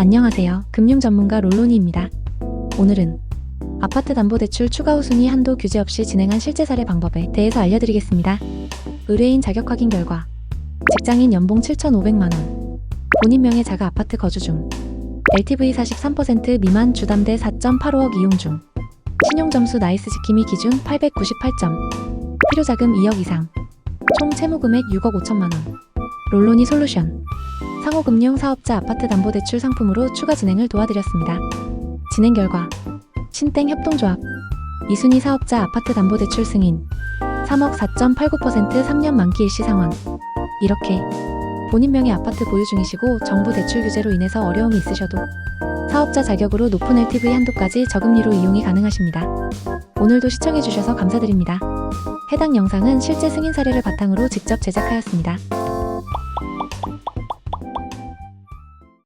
안녕하세요. 금융 전문가 롤로니입니다. 오늘은 아파트 담보대출 추가 우순위 한도 규제 없이 진행한 실제 사례 방법에 대해서 알려드리겠습니다. 의뢰인 자격 확인 결과. 직장인 연봉 7,500만 원. 본인 명의 자가 아파트 거주 중. LTV 43% 미만 주담대 4.85억 이용 중. 신용점수 나이스 지킴이 기준 898점. 필요 자금 2억 이상. 총 채무 금액 6억 5천만 원. 롤로니 솔루션 상호금융 사업자 아파트 담보대출 상품으로 추가 진행을 도와드렸습니다. 진행 결과 신땡 협동조합 이순희 사업자 아파트 담보대출 승인 3억 4.89% 3년 만기 일시 상환 이렇게 본인 명의 아파트 보유 중이시고 정부 대출 규제로 인해서 어려움이 있으셔도 사업자 자격으로 높은 LTV 한도까지 저금리로 이용이 가능하십니다. 오늘도 시청해주셔서 감사드립니다. 해당 영상은 실제 승인 사례를 바탕으로 직접 제작하였습니다.